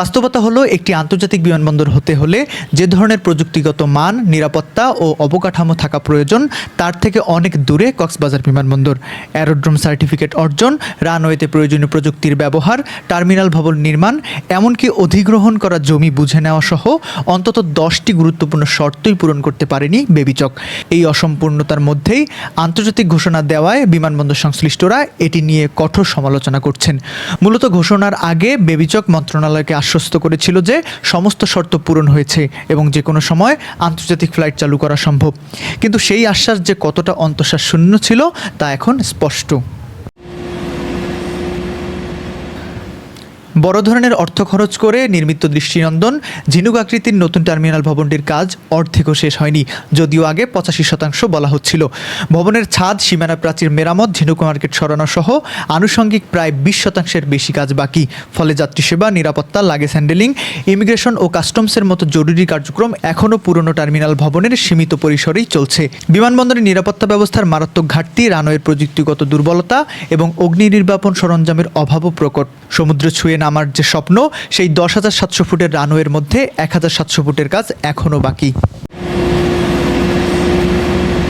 বাস্তবতা হলো একটি আন্তর্জাতিক বিমানবন্দর হতে হলে যে ধরনের প্রযুক্তিগত মান, নিরাপত্তা ও অবকাঠামো থাকা প্রয়োজন, তার থেকে অনেক দূরে কক্সবাজার বিমানবন্দর। অ্যারোড্রোম সার্টিফিকেট অর্জন, রানওয়েতে প্রয়োজনীয় প্রযুক্তির ব্যবহার, টার্মিনাল ভবন নির্মাণ, এমনকি অধিগ্রহণ করা জমি বুঝে নেওয়া সহ অন্তত দশটি গুরুত্বপূর্ণ শর্তই পূরণ করতে পারেনি বেবিচক। এই অসম্পূর্ণতার মধ্যেই আন্তর্জাতিক ঘোষণা দেওয়ায় বিমানবন্দর সংশ্লিষ্টরা এটি নিয়ে কঠোর সমালোচনা করছেন। মূলত ঘোষণার আগে বেবিচক মন্ত্রণালয়কে আশ্বস্ত করেছিল যে সমস্ত শর্ত পূরণ হয়েছে এবং যে কোনো সময় আন্তর্জাতিক ফ্লাইট চালু করা সম্ভব। কিন্তু সেই আশ্বাস যে কতটা অন্তঃশ্বাস শূন্য ছিল তা এখন স্পষ্ট। বড় ধরনের অর্থ খরচ করে নির্মিত দৃষ্টিনন্দন ঝিনুক আকৃতির নতুন টার্মিনাল ভবনটির কাজ অর্ধেকও শেষ হয়নি, যদিও আগে পঁচাশি শতাংশ বলা হচ্ছিল। ভবনের ছাদ, সীমানা প্রাচীর মেরামত, ঝিনুক মার্কেট সরানো সহ আনুষঙ্গিক প্রায় বিশ শতাংশের বেশি কাজ বাকি। ফলে যাত্রী সেবা, নিরাপত্তা, লাগেজ হ্যান্ডেলিং, ইমিগ্রেশন ও কাস্টমসের মতো জরুরি কার্যক্রম এখনও পুরনো টার্মিনাল ভবনের সীমিত পরিসরেই চলছে। বিমানবন্দরের নিরাপত্তা ব্যবস্থার মারাত্মক ঘাটতি, রানওয়ের প্রযুক্তিগত দুর্বলতা এবং অগ্নি নির্বাপন সরঞ্জামের অভাবও প্রকট। সমুদ্র ছুঁয়ে নামার যে স্বপ্ন, সেই দশ হাজার সাতশো ফুটের রানওয়ের মধ্যে এক হাজার সাতশো ফুটের কাজ এখনও বাকি।